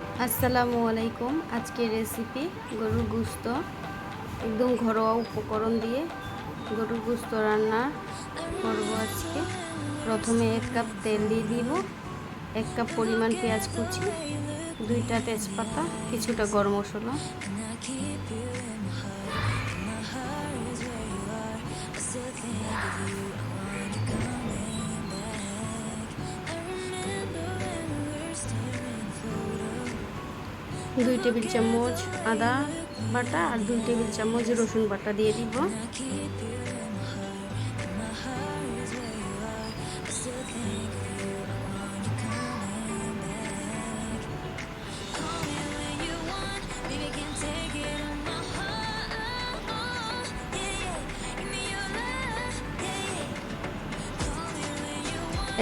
আসসালামু আলাইকুম। আজকের রেসিপি গরুর গুস্ত। একদম ঘরোয়া উপকরণ দিয়ে গরুর গুস্ত রান্না করব আজকে। প্রথমে এক কাপ তেল দিয়ে দিব, এক কাপ পরিমাণ পেঁয়াজ কুচি, দুইটা তেজপাতা, কিছুটা গরম মশলা। দুই টেবিল চামচ আদা বাটা আর দুই টেবিল চামচ রসুন বাটা দিয়ে দিব।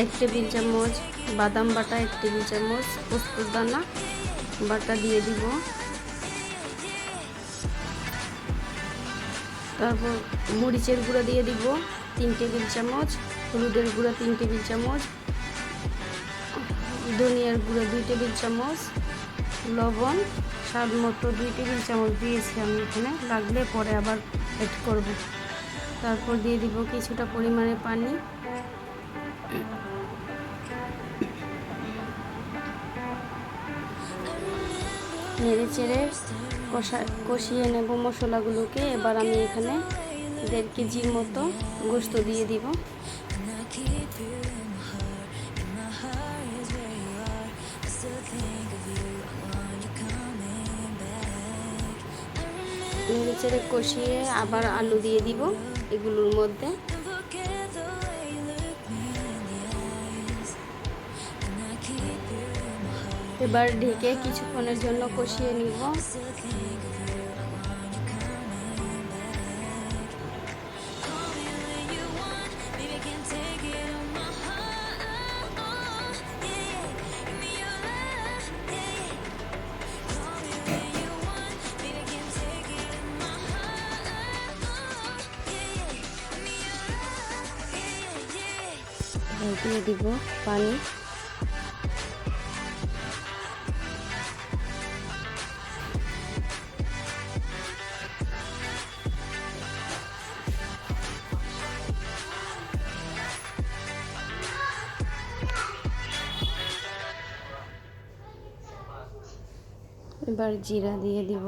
এক টেবিল চামচ বাদাম বাটা, এক টেবিল চামচ পোস্তর দানা বাটা দিয়ে দিব। তারপর মরিচের গুঁড়া দিয়ে দিব তিন টেবিল চামচ, হলুদের গুঁড়া তিন টেবিল চামচ, ধনিয়ার গুঁড়া দুই টেবিল চামচ, লবণ, স্বাদ মতো দুই টেবিল চামচ দিয়েছি আমি এখানে, লাগলে পরে আবার অ্যাড করব। তারপর দিয়ে দিব কিছুটা পরিমাণে পানি। নেড়ে চেড়ে কষা, কষিয়ে নেব মশলাগুলোকে। এবার আমি এখানে দেড় কেজির মতো গোস্ত দিয়ে দিব। নেড়ে চেড়ে কষিয়ে আবার আলু দিয়ে দিব এগুলোর মধ্যে। এবার ঢেকে কিছুক্ষণের জন্য কষিয়ে নিব। দিব পানি। এবার জিরা দিয়ে দিব।